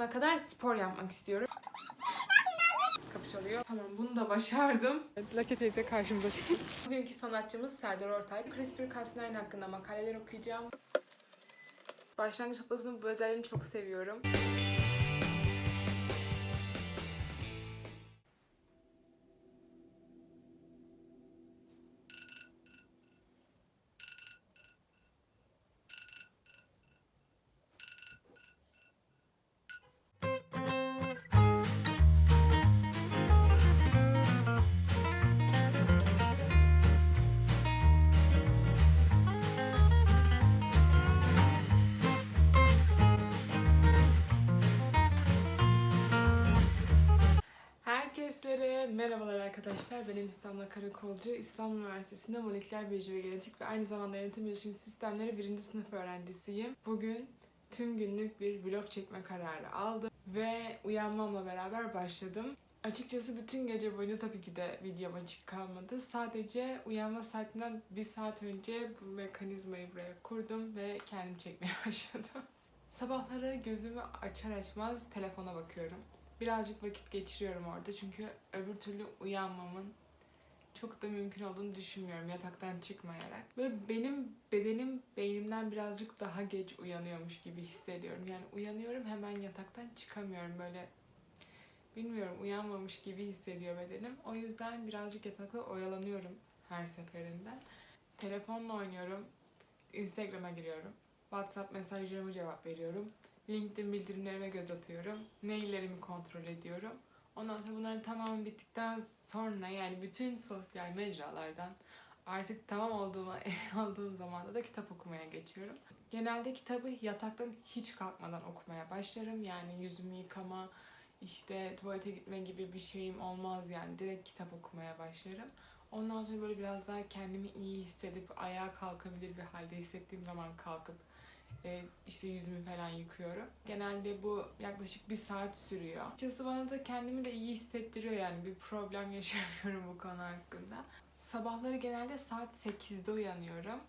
zamana kadar spor yapmak istiyorum. Kapı çalıyor. Tamam bunu da başardım. Lake teyze karşımıza çıktı. Bugünkü sanatçımız Serdar Ortay. CRISPR-Cas9 hakkında makaleler okuyacağım. Başlangıç noktasının bu özelliğini çok seviyorum. Herkeslere merhabalar arkadaşlar. Ben Elif Damla Karakolcu. İstanbul Üniversitesi'nde moleküler biyoloji ve genetik ve aynı zamanda yönetim bilişim sistemleri birinci sınıf öğrencisiyim. Bugün tüm günlük bir vlog çekme kararı aldım ve uyanmamla beraber başladım. Açıkçası bütün gece boyunca tabii ki de videom açık kalmadı. Sadece uyanma saatinden bir saat önce bu mekanizmayı buraya kurdum ve kendim çekmeye başladım. Sabahları gözümü açar açmaz telefona bakıyorum. Birazcık vakit geçiriyorum orada çünkü öbür türlü uyanmamın çok da mümkün olduğunu düşünmüyorum yataktan çıkmayarak. Ve benim bedenim beynimden birazcık daha geç uyanıyormuş gibi hissediyorum. Yani uyanıyorum hemen yataktan çıkamıyorum böyle bilmiyorum uyanmamış gibi hissediyor bedenim. O yüzden birazcık yatakta oyalanıyorum her seferinde. Telefonla oynuyorum. Instagram'a giriyorum. WhatsApp mesajlarıma cevap veriyorum. LinkedIn bildirimlerime göz atıyorum. Maillerimi kontrol ediyorum. Ondan sonra bunların tamamı bittikten sonra yani bütün sosyal mecralardan artık tamam olduğuma emin olduğum zamanda da kitap okumaya geçiyorum. Genelde kitabı yataktan hiç kalkmadan okumaya başlarım. Yani yüzümü yıkama, işte tuvalete gitme gibi bir şeyim olmaz yani. Direkt kitap okumaya başlarım. Ondan sonra böyle biraz daha kendimi iyi hissedip ayağa kalkabilir bir halde hissettiğim zaman kalkıp e, işte yüzümü falan yıkıyorum. Genelde bu yaklaşık bir saat sürüyor. Açıkçası bana da kendimi de iyi hissettiriyor yani bir problem yaşamıyorum bu konu hakkında. Sabahları genelde saat 8'de uyanıyorum.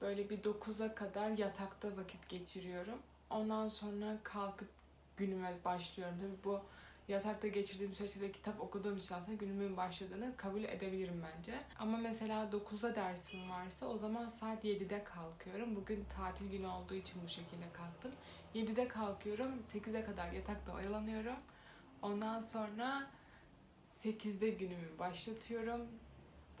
Böyle bir 9'a kadar yatakta vakit geçiriyorum. Ondan sonra kalkıp günüme başlıyorum. Tabii bu yatakta geçirdiğim süreçte kitap okuduğum için aslında günümün başladığını kabul edebilirim bence. Ama mesela 9'da dersim varsa o zaman saat 7'de kalkıyorum. Bugün tatil günü olduğu için bu şekilde kalktım. 7'de kalkıyorum. 8'e kadar yatakta oyalanıyorum. Ondan sonra 8'de günümü başlatıyorum.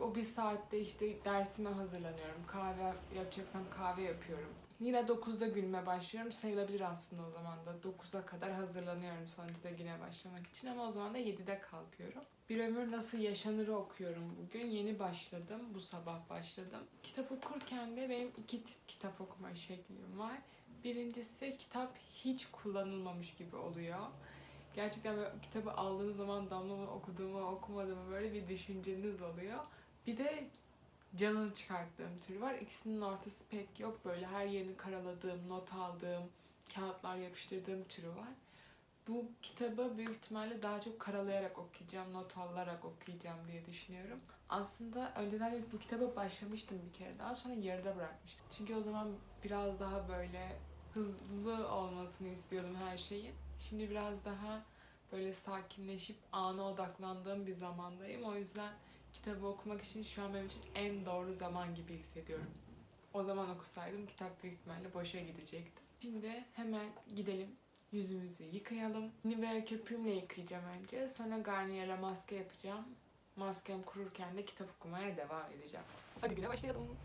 O bir saatte işte dersime hazırlanıyorum. Kahve yapacaksam kahve yapıyorum. Yine 9'da günüme başlıyorum. Sayılabilir aslında o zaman da. 9'a kadar hazırlanıyorum sonuçta güne başlamak için ama o zaman da 7'de kalkıyorum. Bir ömür nasıl yaşanırı okuyorum bugün. Yeni başladım. Bu sabah başladım. Kitap okurken de benim iki tip kitap okuma şeklim var. Birincisi kitap hiç kullanılmamış gibi oluyor. Gerçekten böyle kitabı aldığınız zaman damla mı okuduğumu okumadığımı böyle bir düşünceniz oluyor. Bir de canını çıkarttığım tür var. İkisinin ortası pek yok. Böyle her yerini karaladığım, not aldığım, kağıtlar yapıştırdığım türü var. Bu kitabı büyük ihtimalle daha çok karalayarak okuyacağım, not alarak okuyacağım diye düşünüyorum. Aslında önceden bu kitaba başlamıştım bir kere daha sonra yarıda bırakmıştım. Çünkü o zaman biraz daha böyle hızlı olmasını istiyordum her şeyin. Şimdi biraz daha böyle sakinleşip ana odaklandığım bir zamandayım. O yüzden kitabı okumak için şu an benim için en doğru zaman gibi hissediyorum. O zaman okusaydım kitap büyük ihtimalle boşa gidecekti. Şimdi hemen gidelim yüzümüzü yıkayalım. Nivea köpüğümle yıkayacağım önce. Sonra Garnier'la maske yapacağım. Maskem kururken de kitap okumaya devam edeceğim. Hadi güne başlayalım.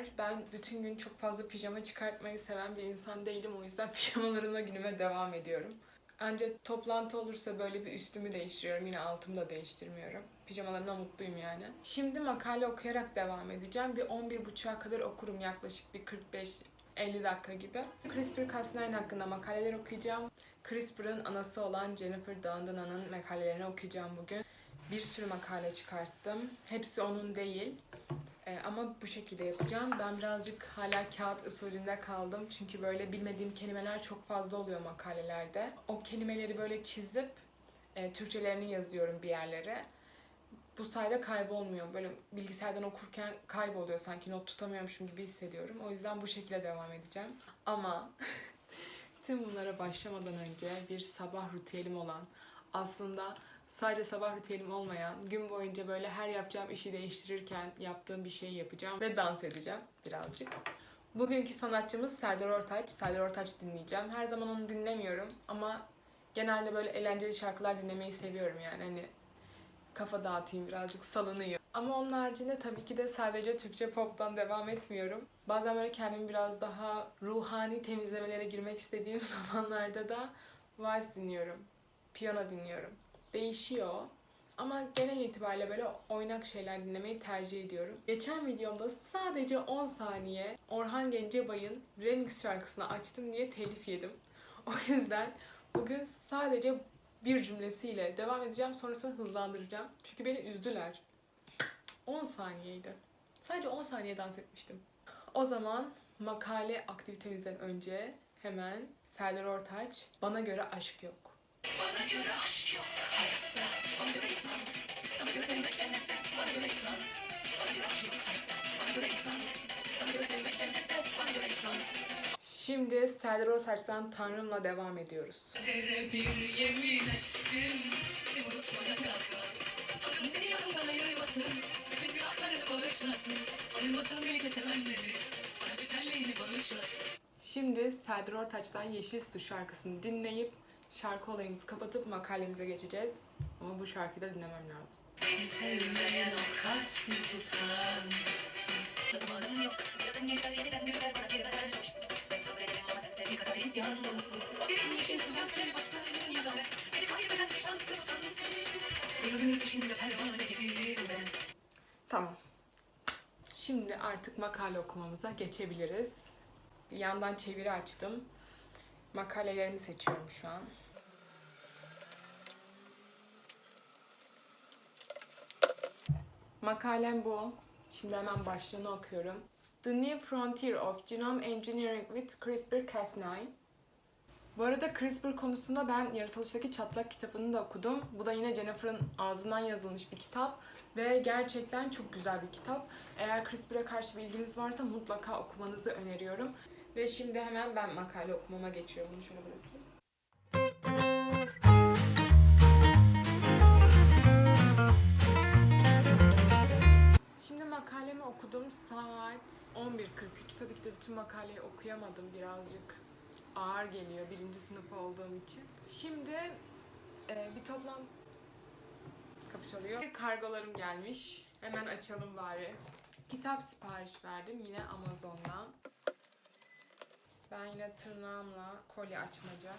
Var. Ben bütün gün çok fazla pijama çıkartmayı seven bir insan değilim. O yüzden pijamalarımla günüme devam ediyorum. Ancak toplantı olursa böyle bir üstümü değiştiriyorum. Yine altımı da değiştirmiyorum. Pijamalarımla mutluyum yani. Şimdi makale okuyarak devam edeceğim. Bir 11.30'a kadar okurum yaklaşık bir 45 50 dakika gibi. CRISPR-Cas9 hakkında makaleler okuyacağım. CRISPR'ın anası olan Jennifer Doudna'nın makalelerini okuyacağım bugün. Bir sürü makale çıkarttım. Hepsi onun değil. Ee, ama bu şekilde yapacağım. Ben birazcık hala kağıt usulünde kaldım. Çünkü böyle bilmediğim kelimeler çok fazla oluyor makalelerde. O kelimeleri böyle çizip e, Türkçelerini yazıyorum bir yerlere. Bu sayede kaybolmuyor. Böyle bilgisayardan okurken kayboluyor sanki not tutamıyormuşum gibi hissediyorum. O yüzden bu şekilde devam edeceğim. Ama tüm bunlara başlamadan önce bir sabah ritüelim olan aslında sadece sabah ritüelim olmayan gün boyunca böyle her yapacağım işi değiştirirken yaptığım bir şeyi yapacağım ve dans edeceğim birazcık. Bugünkü sanatçımız Serdar Ortaç. Serdar Ortaç dinleyeceğim. Her zaman onu dinlemiyorum ama genelde böyle eğlenceli şarkılar dinlemeyi seviyorum yani hani kafa dağıtayım birazcık salınıyor. Ama onun haricinde tabii ki de sadece Türkçe pop'tan devam etmiyorum. Bazen böyle kendimi biraz daha ruhani temizlemelere girmek istediğim zamanlarda da vals dinliyorum. Piyano dinliyorum. Değişiyor. Ama genel itibariyle böyle oynak şeyler dinlemeyi tercih ediyorum. Geçen videomda sadece 10 saniye Orhan Gencebay'ın remix şarkısını açtım diye telif yedim. O yüzden bugün sadece bir cümlesiyle devam edeceğim. Sonrasını hızlandıracağım. Çünkü beni üzdüler. 10 saniyeydi. Sadece 10 saniye dans etmiştim. O zaman makale aktivitemizden önce hemen Serdar Ortaç Bana Göre Aşk Yok. Bana göre aşk yok Şimdi Serdar Ortaç'tan Tanrım'la devam ediyoruz. Şimdi Serdar Ortaç'tan Yeşil Su şarkısını dinleyip şarkı olayımızı kapatıp makalemize geçeceğiz. Ama bu şarkıyı da dinlemem lazım. Beni sevmeyen o kalpsiz utansın Zamanım yok Bir adım geri ver yeniden geri ver Bana kelimeler coşsun Ben sabredemem ama sen sevdiği kadar isyan olsun O derin yeşil su gözleri batsın ya da ben Beni kaybeden bir şanssız utansın Bir ömür peşinde pervane gibiyim ben Tamam. Şimdi artık makale okumamıza geçebiliriz. Yandan çeviri açtım. Makalelerimi seçiyorum şu an. Makalem bu. Şimdi hemen başlığını okuyorum. The New Frontier of Genome Engineering with CRISPR-Cas9 bu arada CRISPR konusunda ben Yaratılıştaki Çatlak kitabını da okudum. Bu da yine Jennifer'ın ağzından yazılmış bir kitap ve gerçekten çok güzel bir kitap. Eğer CRISPR'e karşı bilginiz varsa mutlaka okumanızı öneriyorum. Ve şimdi hemen ben makale okumama geçiyorum. Bunu şöyle bırakayım. Makalemi okudum. Saat 11.43. Tabii ki de bütün makaleyi okuyamadım birazcık ağır geliyor birinci sınıf olduğum için. Şimdi e, bir toplam kapı çalıyor. Kargolarım gelmiş. Hemen açalım bari. Kitap sipariş verdim yine Amazon'dan. Ben yine tırnağımla kolye açmaca.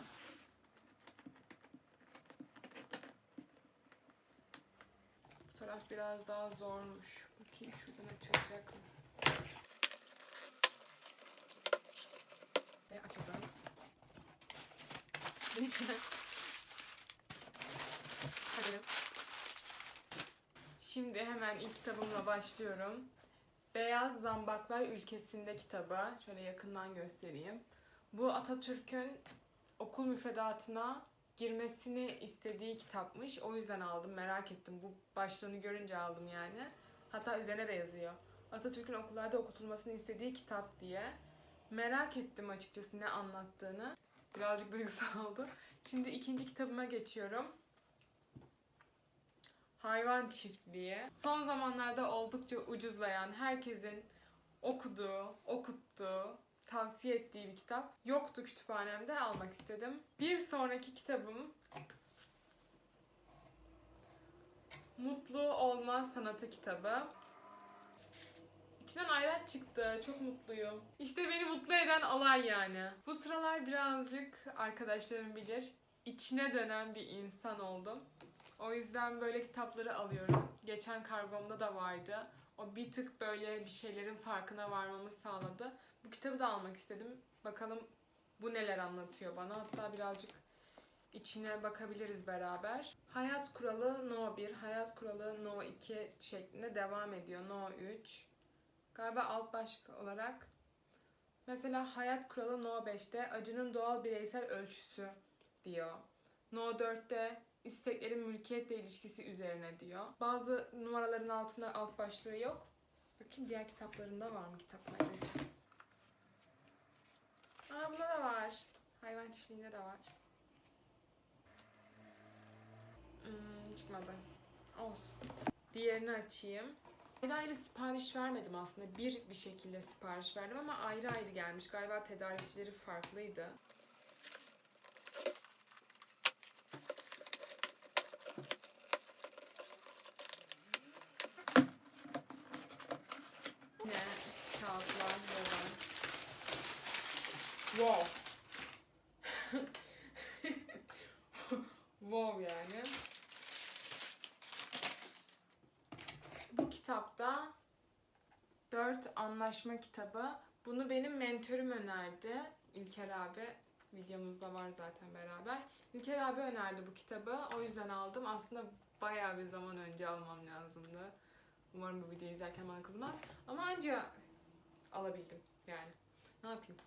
Bu taraf biraz daha zormuş. Bakayım şuradan açılacak? Ve açalım. Hadi. Şimdi hemen ilk kitabımla başlıyorum. Beyaz Zambaklar Ülkesinde kitabı. Şöyle yakından göstereyim. Bu Atatürk'ün okul müfredatına girmesini istediği kitapmış. O yüzden aldım. Merak ettim. Bu başlığını görünce aldım yani. Hatta üzerine de yazıyor. Atatürk'ün okullarda okutulmasını istediği kitap diye. Merak ettim açıkçası ne anlattığını. Birazcık duygusal oldu. Şimdi ikinci kitabıma geçiyorum. Hayvan Çiftliği. Son zamanlarda oldukça ucuzlayan, herkesin okuduğu, okuttuğu, tavsiye ettiği bir kitap. Yoktu kütüphanemde almak istedim. Bir sonraki kitabım Mutlu Olma Sanatı kitabı. İçinden ayraç çıktı. Çok mutluyum. İşte beni mutlu eden olay yani. Bu sıralar birazcık arkadaşlarım bilir. içine dönen bir insan oldum. O yüzden böyle kitapları alıyorum. Geçen kargomda da vardı. O bir tık böyle bir şeylerin farkına varmamı sağladı. Bu kitabı da almak istedim. Bakalım bu neler anlatıyor bana. Hatta birazcık içine bakabiliriz beraber. Hayat kuralı No 1, hayat kuralı No 2 şeklinde devam ediyor. No 3. Galiba alt başlık olarak mesela hayat kuralı No 5'te acının doğal bireysel ölçüsü diyor. No 4'te isteklerin mülkiyetle ilişkisi üzerine diyor. Bazı numaraların altında alt başlığı yok. Bakayım diğer kitaplarında var mı kitap ayrıca? Aa bunda da var. Hayvan çiftliğinde de var. Hmm, çıkmadı. Olsun. Diğerini açayım. Ayrı ayrı sipariş vermedim aslında. Bir bir şekilde sipariş verdim ama ayrı ayrı gelmiş. Galiba tedarikçileri farklıydı. Yine kağıtlar yazan. Wow. wow yani. Bu kitapta 4 anlaşma kitabı. Bunu benim mentörüm önerdi. İlker abi. Videomuzda var zaten beraber. İlker abi önerdi bu kitabı. O yüzden aldım. Aslında bayağı bir zaman önce almam lazımdı. Umarım bu videoyu izlerken bana kızmaz. Ama anca alabildim yani. Ne yapayım?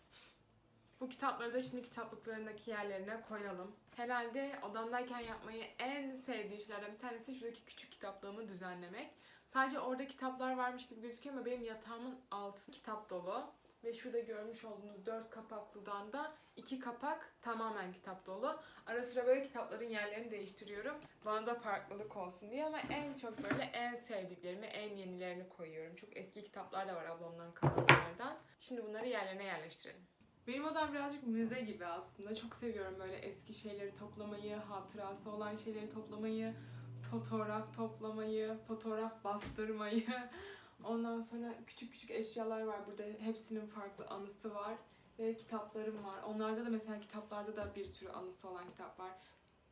Bu kitapları da şimdi kitaplıklarındaki yerlerine koyalım. Herhalde odamdayken yapmayı en sevdiğim şeylerden bir tanesi şuradaki küçük kitaplığımı düzenlemek. Sadece orada kitaplar varmış gibi gözüküyor ama benim yatağımın altı kitap dolu. Ve şurada görmüş olduğunuz dört kapaklıdan da iki kapak tamamen kitap dolu. Ara sıra böyle kitapların yerlerini değiştiriyorum. Bana da farklılık olsun diye ama en çok böyle en sevdiklerimi, en yenilerini koyuyorum. Çok eski kitaplar da var ablamdan kalanlardan. Şimdi bunları yerlerine yerleştirelim. Benim odam birazcık müze gibi aslında. Çok seviyorum böyle eski şeyleri toplamayı, hatırası olan şeyleri toplamayı, fotoğraf toplamayı, fotoğraf bastırmayı. Ondan sonra küçük küçük eşyalar var burada. Hepsinin farklı anısı var. Ve kitaplarım var. Onlarda da mesela kitaplarda da bir sürü anısı olan kitap var.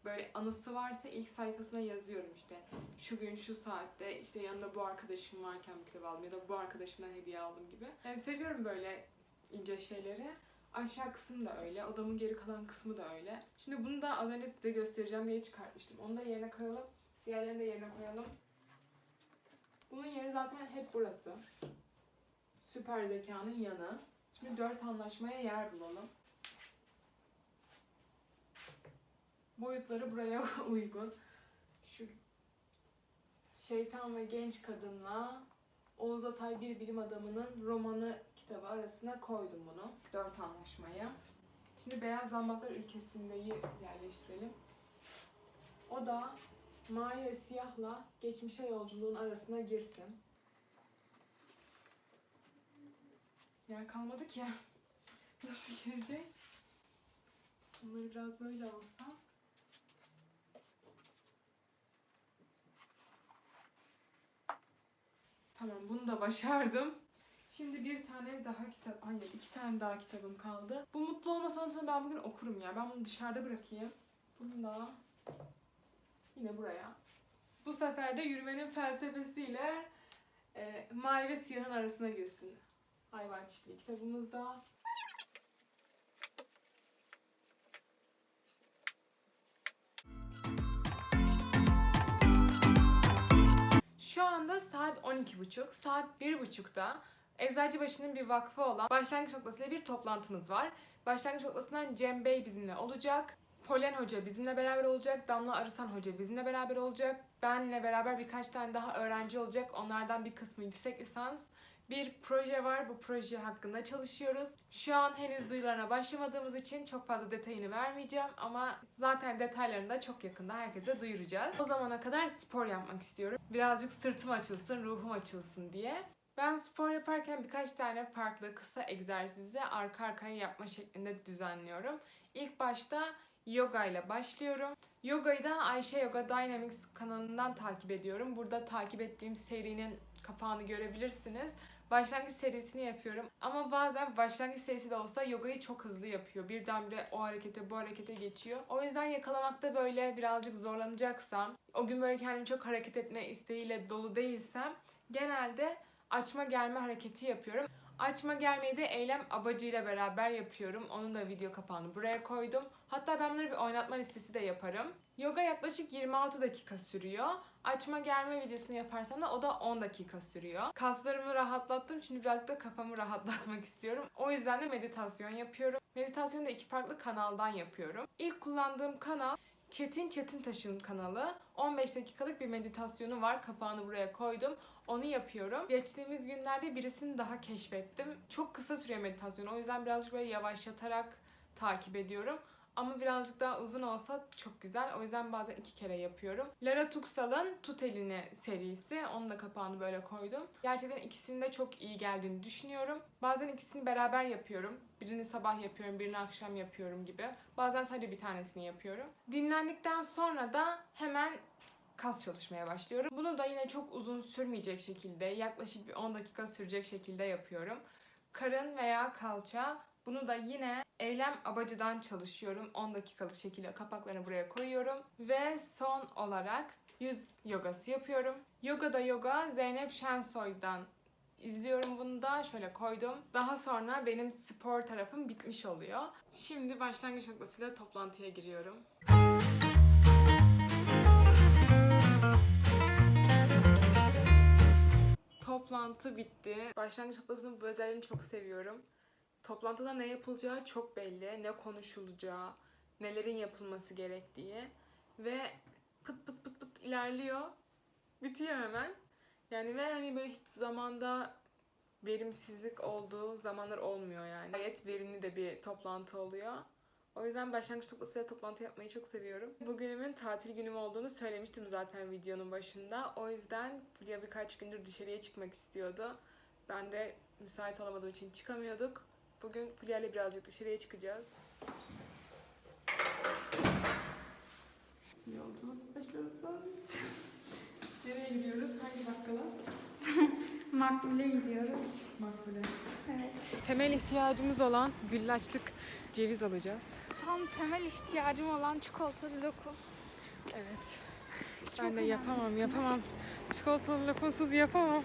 Böyle anısı varsa ilk sayfasına yazıyorum işte. Şu gün şu saatte işte yanımda bu arkadaşım varken bu kitabı aldım ya da bu arkadaşımdan hediye aldım gibi. Yani seviyorum böyle ince şeyleri. Aşağı kısım da öyle. Odamın geri kalan kısmı da öyle. Şimdi bunu da az önce size göstereceğim diye çıkartmıştım. Onu da yerine koyalım. Diğerlerini de yerine koyalım. Bunun yeri zaten hep burası. Süper zekanın yanı. Şimdi dört anlaşmaya yer bulalım. Boyutları buraya uygun. Şu Şeytan ve Genç Kadınla Oğuz Atay bir bilim adamının romanı kitabı arasına koydum bunu. Dört anlaşmayı. Şimdi Beyaz Zambaklar ülkesindeyi yerleştirelim. O da mavi ve siyahla geçmişe yolculuğun arasına girsin. Yer kalmadı ki. Nasıl girecek? Bunları biraz böyle alsam. Tamam bunu da başardım. Şimdi bir tane daha kitap, hayır iki tane daha kitabım kaldı. Bu mutlu olma sanatını ben bugün okurum ya. Ben bunu dışarıda bırakayım. Bunu da yine buraya. Bu sefer de yürümenin felsefesiyle e, mavi ve siyahın arasına girsin. Hayvan çiftliği kitabımızda. Şu anda saat 12.30. Saat 1.30'da Eczacıbaşı'nın bir vakfı olan Başlangıç Noktası ile bir toplantımız var. Başlangıç noktasından Cem Bey bizimle olacak. Polen Hoca bizimle beraber olacak. Damla Arısan Hoca bizimle beraber olacak. Benle beraber birkaç tane daha öğrenci olacak. Onlardan bir kısmı yüksek lisans. Bir proje var. Bu proje hakkında çalışıyoruz. Şu an henüz duyularına başlamadığımız için çok fazla detayını vermeyeceğim ama zaten detaylarını da çok yakında herkese duyuracağız. O zamana kadar spor yapmak istiyorum. Birazcık sırtım açılsın, ruhum açılsın diye. Ben spor yaparken birkaç tane farklı kısa egzersizi arka arkaya yapma şeklinde düzenliyorum. İlk başta yoga ile başlıyorum. Yogayı da Ayşe Yoga Dynamics kanalından takip ediyorum. Burada takip ettiğim serinin kapağını görebilirsiniz. Başlangıç serisini yapıyorum. Ama bazen başlangıç serisi de olsa yogayı çok hızlı yapıyor. Birdenbire o harekete bu harekete geçiyor. O yüzden yakalamakta böyle birazcık zorlanacaksam, o gün böyle kendimi çok hareket etme isteğiyle dolu değilsem genelde açma germe hareketi yapıyorum. Açma germeyi de eylem abacıyla beraber yapıyorum. Onun da video kapağını buraya koydum. Hatta ben bunları bir oynatma listesi de yaparım. Yoga yaklaşık 26 dakika sürüyor. Açma germe videosunu yaparsam da o da 10 dakika sürüyor. Kaslarımı rahatlattım. Şimdi birazcık da kafamı rahatlatmak istiyorum. O yüzden de meditasyon yapıyorum. Meditasyonu da iki farklı kanaldan yapıyorum. İlk kullandığım kanal Çetin Çetintaş'ın kanalı. 15 dakikalık bir meditasyonu var. Kapağını buraya koydum. Onu yapıyorum. Geçtiğimiz günlerde birisini daha keşfettim. Çok kısa sürüyor meditasyon. O yüzden birazcık böyle yavaşlatarak takip ediyorum. Ama birazcık daha uzun olsa çok güzel. O yüzden bazen iki kere yapıyorum. Lara Tuksal'ın Tut Elini serisi. Onun da kapağını böyle koydum. Gerçekten ikisinin de çok iyi geldiğini düşünüyorum. Bazen ikisini beraber yapıyorum. Birini sabah yapıyorum, birini akşam yapıyorum gibi. Bazen sadece bir tanesini yapıyorum. Dinlendikten sonra da hemen kas çalışmaya başlıyorum. Bunu da yine çok uzun sürmeyecek şekilde, yaklaşık bir 10 dakika sürecek şekilde yapıyorum. Karın veya kalça bunu da yine eylem abacıdan çalışıyorum. 10 dakikalık şekilde kapaklarını buraya koyuyorum. Ve son olarak yüz yogası yapıyorum. Yoga da yoga Zeynep Şensoy'dan izliyorum bunu da şöyle koydum. Daha sonra benim spor tarafım bitmiş oluyor. Şimdi başlangıç noktasıyla toplantıya giriyorum. Toplantı bitti. Başlangıç noktasının bu özelliğini çok seviyorum. Toplantıda ne yapılacağı çok belli, ne konuşulacağı, nelerin yapılması gerektiği ve pıt pıt pıt pıt ilerliyor. Bitiyor hemen. Yani ve hani böyle hiç zamanda verimsizlik olduğu zamanlar olmuyor yani. Gayet verimli de bir toplantı oluyor. O yüzden başlangıç noktasıyla toplantı yapmayı çok seviyorum. Bugünümün tatil günüm olduğunu söylemiştim zaten videonun başında. O yüzden Fulya birkaç gündür dışarıya çıkmak istiyordu. Ben de müsait olamadığım için çıkamıyorduk. Bugün Fulya ile birazcık dışarıya çıkacağız. Yolculuk başlasın. Nereye gidiyoruz? Hangi bakkala? Makbule gidiyoruz. Makbule. Evet. Temel ihtiyacımız olan güllaçlık ceviz alacağız. Tam temel ihtiyacım olan çikolatalı lokum. Evet. Çok ben de yapamam, yapamam. Çikolatalı lokumsuz yapamam.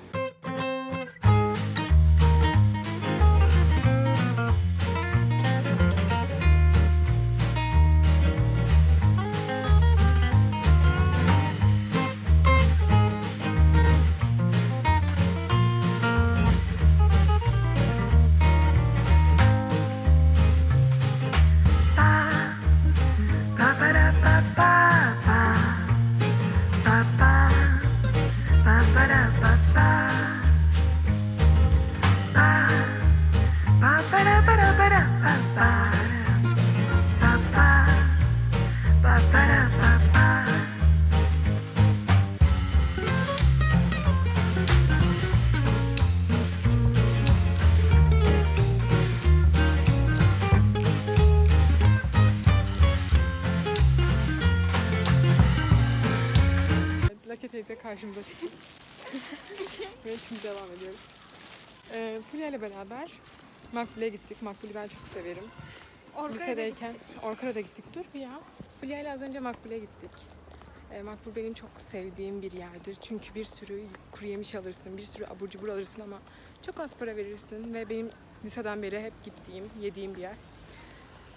Karşımıza çıktı. Ve şimdi devam ediyoruz. Ee, Fulya ile beraber Makbule'ye gittik. Makbule'yi ben çok severim. Lisedeyken Orkar'a da gittik. Dur bir ya. Fulya ile az önce Makbule'ye gittik. E, Makbul benim çok sevdiğim bir yerdir. Çünkü bir sürü kuru yemiş alırsın, bir sürü abur cubur alırsın ama çok az para verirsin ve benim liseden beri hep gittiğim, yediğim bir yer.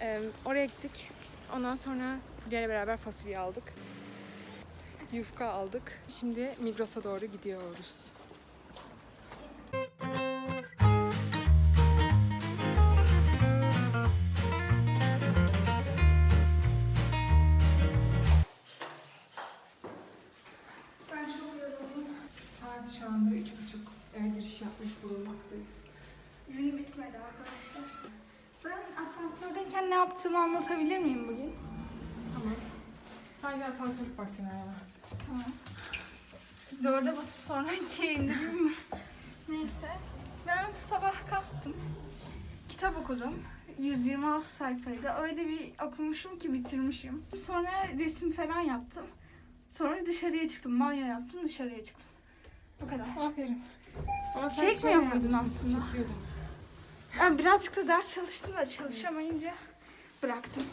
E, oraya gittik. Ondan sonra Fulya ile beraber fasulye aldık. Yufka aldık. Şimdi Migros'a doğru gidiyoruz. Ben çok yoruldum. Saat şu anda üç buçuk. Eve giriş yapmış bulunmaktayız. Günü bitmedi arkadaşlar. Ben asansördeyken ne yaptığımı anlatabilir miyim bugün? Tamam. Sadece asansör baktın araba. Tamam. Dörde basıp sonra ikiye indirdim mi? Neyse. Ben sabah kalktım. Kitap okudum. 126 sayfaydı. Öyle bir okumuşum ki bitirmişim. Sonra resim falan yaptım. Sonra dışarıya çıktım. Banyo yaptım dışarıya çıktım. Bu kadar. Aferin. Ama Çek mi yapıyordun yapmışsın, aslında? Çekiyordum. Ben birazcık da ders çalıştım da çalışamayınca bıraktım.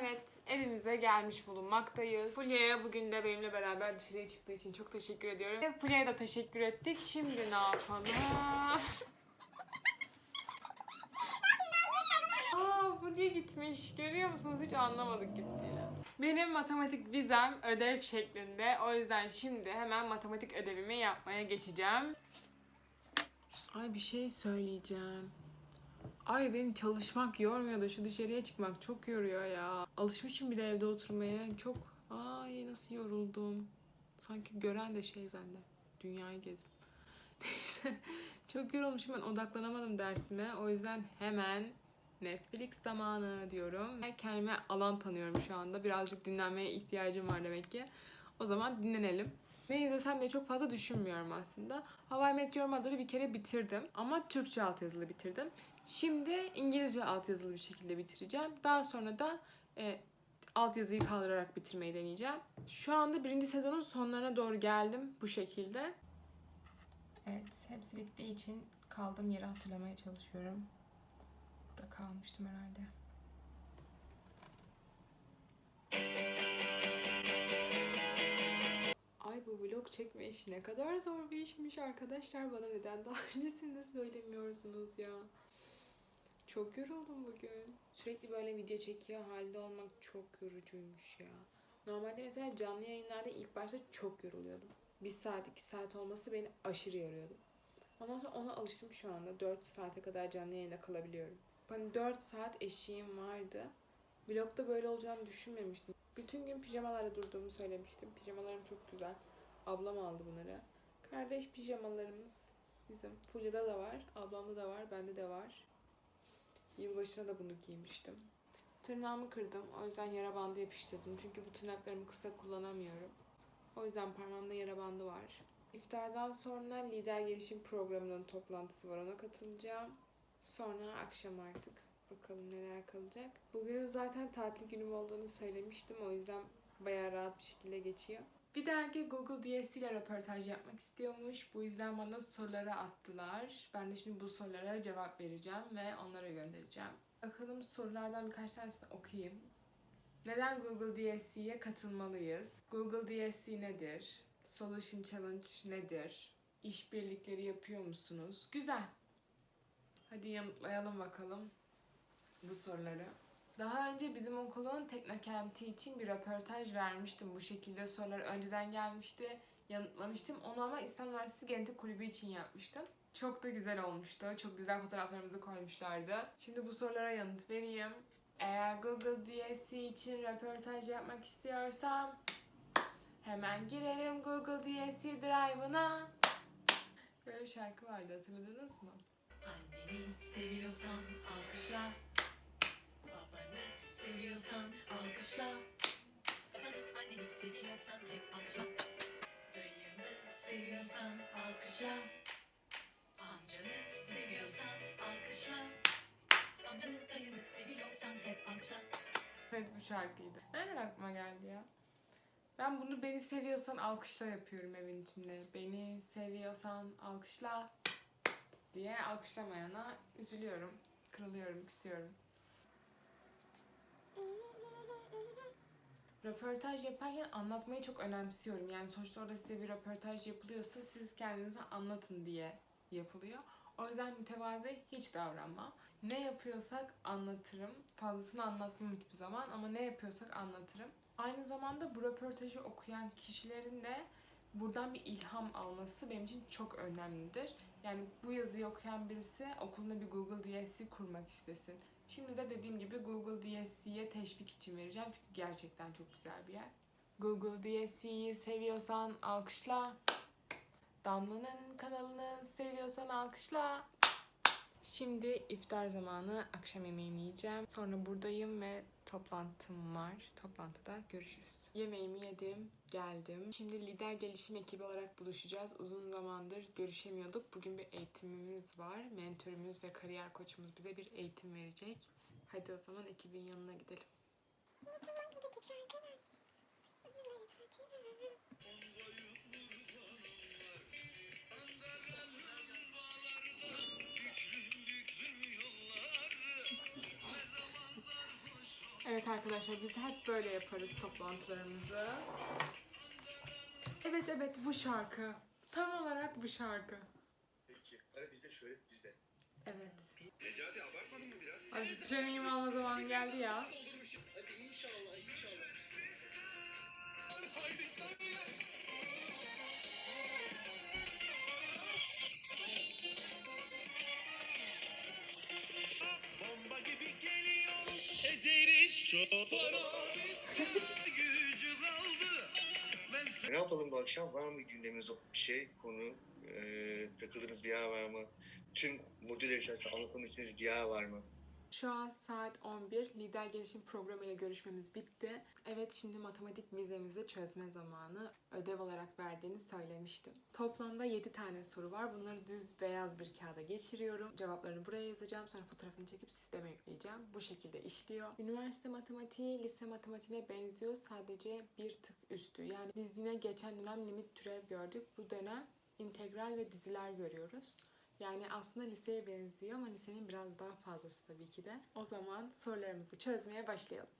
Evet, evimize gelmiş bulunmaktayız. Fulya'ya bugün de benimle beraber dışarıya çıktığı için çok teşekkür ediyorum. Ve Fulya'ya da teşekkür ettik. Şimdi ne yapalım? Aa Fulya gitmiş. Görüyor musunuz? Hiç anlamadık gittiğini. Benim matematik vizem ödev şeklinde. O yüzden şimdi hemen matematik ödevimi yapmaya geçeceğim. Ay bir şey söyleyeceğim. Ay benim çalışmak yormuyor da şu dışarıya çıkmak çok yoruyor ya. Alışmışım bir de evde oturmaya. Çok ay nasıl yoruldum. Sanki gören de şey zanneder. Dünyayı gezdim. Neyse. Çok yorulmuşum ben odaklanamadım dersime. O yüzden hemen Netflix zamanı diyorum. Kendime alan tanıyorum şu anda. Birazcık dinlenmeye ihtiyacım var demek ki. O zaman dinlenelim. Ne izlesem diye çok fazla düşünmüyorum aslında. Hawaii Meteor Mother'ı bir kere bitirdim. Ama Türkçe altyazılı bitirdim. Şimdi İngilizce altyazılı bir şekilde bitireceğim. Daha sonra da e, altyazıyı kaldırarak bitirmeyi deneyeceğim. Şu anda birinci sezonun sonlarına doğru geldim bu şekilde. Evet, hepsi bittiği için kaldığım yeri hatırlamaya çalışıyorum. Burada kalmıştım herhalde. Ay bu vlog çekme işi ne kadar zor bir işmiş arkadaşlar. Bana neden daha öncesinde söylemiyorsunuz ya? Çok yoruldum bugün. Sürekli böyle video çekiyor halde olmak çok yorucuymuş ya. Normalde mesela canlı yayınlarda ilk başta çok yoruluyordum. Bir saat, iki saat olması beni aşırı yoruyordu. Ondan sonra ona alıştım şu anda. 4 saate kadar canlı yayında kalabiliyorum. Hani 4 saat eşiğim vardı. Vlogda böyle olacağını düşünmemiştim. Bütün gün pijamalarla durduğumu söylemiştim. Pijamalarım çok güzel. Ablam aldı bunları. Kardeş pijamalarımız bizim. Fulya'da da var, ablamda da var, bende de var. Yılbaşına da bunu giymiştim. Tırnağımı kırdım. O yüzden yara bandı yapıştırdım. Çünkü bu tırnaklarımı kısa kullanamıyorum. O yüzden parmağımda yara bandı var. İftardan sonra lider gelişim programının toplantısı var. Ona katılacağım. Sonra akşam artık. Bakalım neler kalacak. Bugünün zaten tatil günüm olduğunu söylemiştim. O yüzden bayağı rahat bir şekilde geçiyor. Bir dergi Google DSC ile röportaj yapmak istiyormuş. Bu yüzden bana soruları attılar. Ben de şimdi bu sorulara cevap vereceğim ve onlara göndereceğim. Bakalım sorulardan birkaç tanesini okuyayım. Neden Google DSC'ye katılmalıyız? Google DSC nedir? Solution Challenge nedir? İşbirlikleri yapıyor musunuz? Güzel. Hadi yanıtlayalım bakalım bu soruları. Daha önce bizim okulun teknokenti için bir röportaj vermiştim. Bu şekilde sorular önceden gelmişti. Yanıtlamıştım. Onu ama İstanbul Üniversitesi Genetik Kulübü için yapmıştım. Çok da güzel olmuştu. Çok güzel fotoğraflarımızı koymuşlardı. Şimdi bu sorulara yanıt vereyim. Eğer Google DSC için röportaj yapmak istiyorsam hemen girerim Google DSC Drive'ına. Böyle bir şarkı vardı hatırladınız mı? Anneni seviyorsan alkışla seviyorsan alkışla Babanı anneni seviyorsan hep alkışla Dayını seviyorsan alkışla Amcanı seviyorsan alkışla Amcanı dayını seviyorsan hep alkışla Evet bu şarkıydı. Nereden aklıma geldi ya? Ben bunu beni seviyorsan alkışla yapıyorum evin içinde. Beni seviyorsan alkışla diye alkışlamayana üzülüyorum, kırılıyorum, küsüyorum. Röportaj yaparken anlatmayı çok önemsiyorum. Yani sonuçta orada size bir röportaj yapılıyorsa siz kendinize anlatın diye yapılıyor. O yüzden mütevazi hiç davranmam. Ne yapıyorsak anlatırım. Fazlasını anlatmam hiçbir zaman ama ne yapıyorsak anlatırım. Aynı zamanda bu röportajı okuyan kişilerin de buradan bir ilham alması benim için çok önemlidir. Yani bu yazıyı okuyan birisi okulunda bir Google DSC kurmak istesin. Şimdi de dediğim gibi Google DSC'ye teşvik için vereceğim çünkü gerçekten çok güzel bir yer. Google DSC'yi seviyorsan alkışla. Damla'nın kanalını seviyorsan alkışla. Şimdi iftar zamanı akşam yemeğimi yiyeceğim. Sonra buradayım ve toplantım var. Toplantıda görüşürüz. Yemeğimi yedim, geldim. Şimdi lider gelişim ekibi olarak buluşacağız. Uzun zamandır görüşemiyorduk. Bugün bir eğitimimiz var. Mentörümüz ve kariyer koçumuz bize bir eğitim verecek. Hadi o zaman ekibin yanına gidelim. Evet arkadaşlar biz hep böyle yaparız toplantılarımızı. Evet evet bu şarkı. Tam olarak bu şarkı. Peki. Ara bizde şöyle bizde. Evet. Necati abartmadın mı biraz? Ay premium alma zamanı geldi ya. Hadi inşallah inşallah. Bomba Ne yapalım bu akşam? Var mı gündeminiz bir şey, konu? Ee, takıldığınız bir yer var mı? Tüm modüler içerisinde anlatmamı istediğiniz bir yer var mı? Şu an saat 11. Lider gelişim programı ile görüşmemiz bitti. Evet şimdi matematik vizemizi çözme zamanı. Ödev olarak verdiğini söylemiştim. Toplamda 7 tane soru var. Bunları düz beyaz bir kağıda geçiriyorum. Cevaplarını buraya yazacağım. Sonra fotoğrafını çekip sisteme yükleyeceğim. Bu şekilde işliyor. Üniversite matematiği lise matematiğine benziyor. Sadece bir tık üstü. Yani biz yine geçen dönem limit türev gördük. Bu dönem integral ve diziler görüyoruz. Yani aslında liseye benziyor ama lisenin biraz daha fazlası tabii ki de. O zaman sorularımızı çözmeye başlayalım.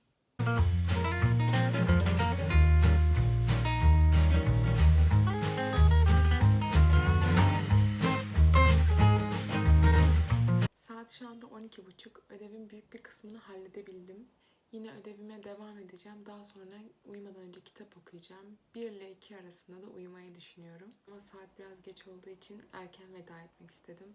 Saat şu anda 12.30. Ödevin büyük bir kısmını halledebildim. Yine ödevime devam edeceğim. Daha sonra uyumadan önce kitap okuyacağım. 1 ile 2 arasında da uyumayı düşünüyorum. Ama saat biraz geç olduğu için erken veda etmek istedim.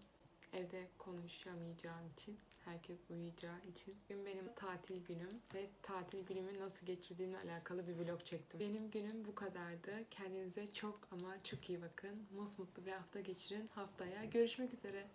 Evde konuşamayacağım için, herkes uyuyacağı için. Bugün benim tatil günüm ve tatil günümü nasıl geçirdiğimle alakalı bir vlog çektim. Benim günüm bu kadardı. Kendinize çok ama çok iyi bakın. Mutlu bir hafta geçirin. Haftaya görüşmek üzere.